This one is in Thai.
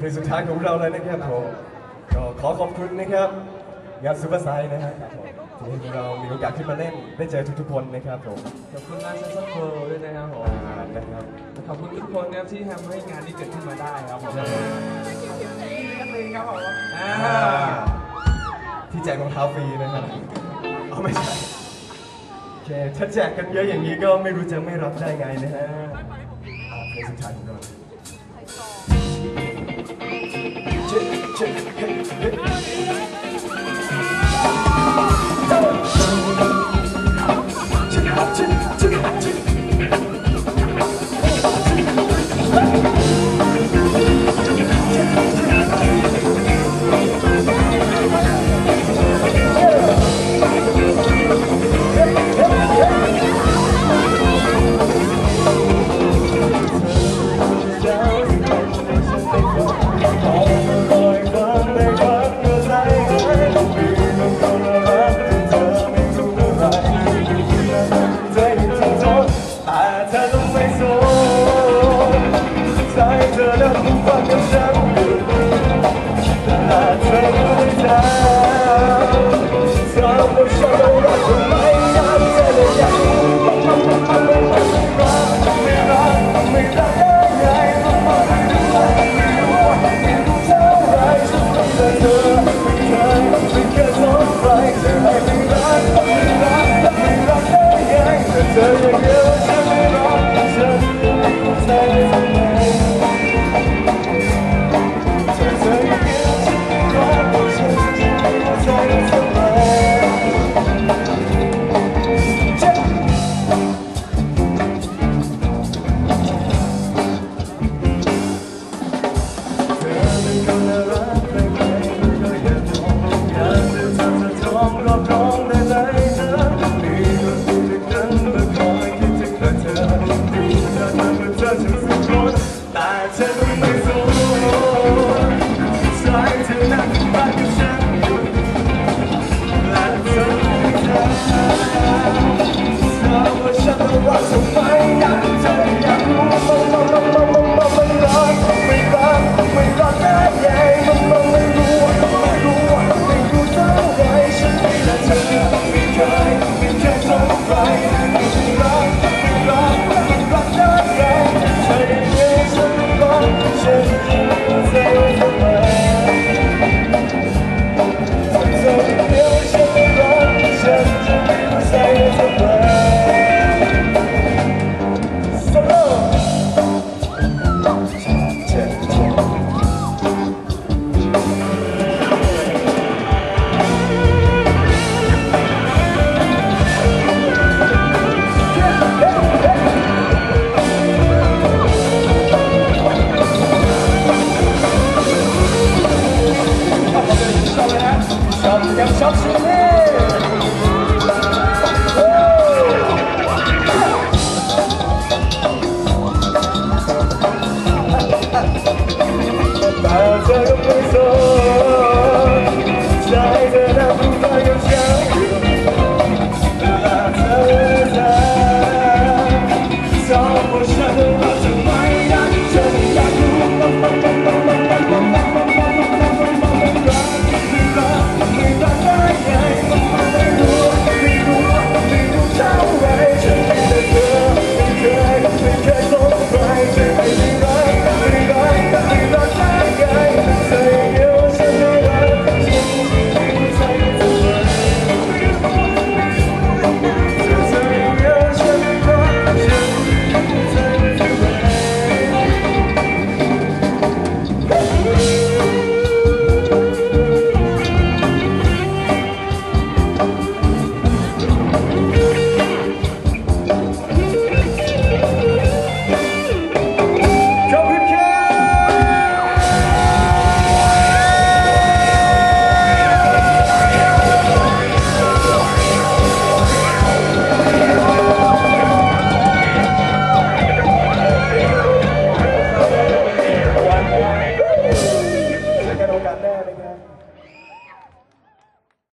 เพลงสุดท้ายของเราแล้วนะครับผมก็ขอขอบคุณนะครับ งานซูเปอร์ไซส์นะครับผมที่ให้เรามีโอกาสขึ้นมาเล่นได้เจอทุกๆคนนะครับผมขอบคุณงานเซนต์โคด้วยนะครับผมอ่านะครับขอบคุณทุกคนครับที่ทำให้งานนี้เกิดขึ้นมาได้ครับผมอ่าอ่าที่แจกรองเท้าฟรีนะครับเอาไม่ใช่โอเคถ้าแจกกันเยอะอย่างนี้ก็ไม่รู้จะไม่รับได้ไงนะฮะอ่าเพลงสุดท้ายของเรา Hey, hey, hey. Zeit 小小小心